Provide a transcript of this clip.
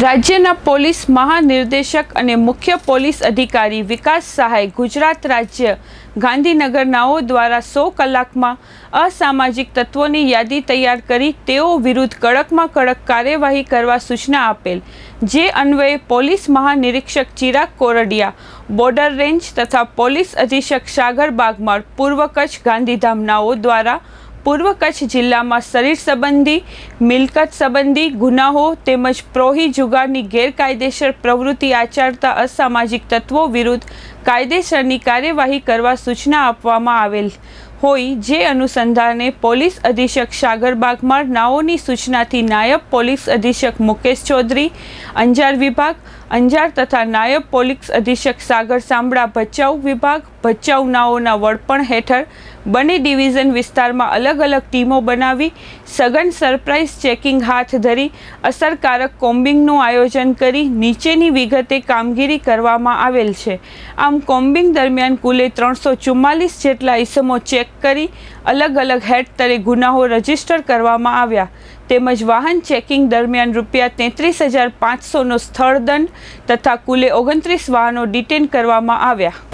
રાજ્યના પોલીસ મહાનિર્દેશક અને મુખ્ય પોલીસ અધિકારી વિકાસ સહાય ગુજરાત રાજ્ય ગાંધીનગરનાઓ દ્વારા સો કલાકમાં અસામાજિક તત્વોની યાદી તૈયાર કરી તેઓ વિરુદ્ધ કડકમાં કડક કાર્યવાહી કરવા સૂચના આપેલ. જે અન્વયે પોલીસ મહાનિરીક્ષક ચિરાગ કોરડિયા, બોર્ડર રેન્જ તથા પોલીસ અધિક્ષક સાગર બાગમાળ પૂર્વ કચ્છ ગાંધીધામનાઓ દ્વારા પૂર્વ કચ્છ જિલ્લામાં શરીર સંબંધી, મિલકત સંબંધી ગુનાઓ તેમજ પ્રોહી જુગારની ગેરકાયદેસર પ્રવૃત્તિ આચરતા અસામાજિક તત્વો વિરુદ્ધ કાયદેસરની કાર્યવાહી કરવા સૂચના આપવામાં આવેલ હોય જે અનુસંધાને પોલીસ અધિક્ષક સાગર બાગમાળ નાઓની સૂચનાથી નાયબ પોલીસ અધિક્ષક મુકેશ ચૌધરી, અંજાર વિભાગ અંજાર તથા નાયબ પોલીસ અધિક્ષક સાગર સાંભળા ભચાઉ વિભાગ, ભચાઉનાઓના વડપણ હેઠળ બંને ડિવિઝન વિસ્તારમાં અલગ અલગ ટીમો બનાવી સઘન સરપ્રાઇઝ ચેકિંગ હાથ ધરી અસરકારક કોમ્બિંગનું આયોજન કરી નીચેની વિગતે કામગીરી કરવામાં આવેલ છે. આમ કોમ્બિંગ દરમિયાન કુલે ત્રણસો ચુમ્માલીસ જેટલા ઇસમો ચેક કરી અલગ અલગ હેડ તરે ગુનાઓ રજિસ્ટર કરવામાં આવ્યા. તેમજ વાહન ચેકિંગ દરમિયાન રૂપિયા તેત્રીસ હજાર પાંચસોનો સ્થળ દંડ તથા કુલે ઓગણત્રીસ વાહનો ડિટેન કરવામાં આવ્યા.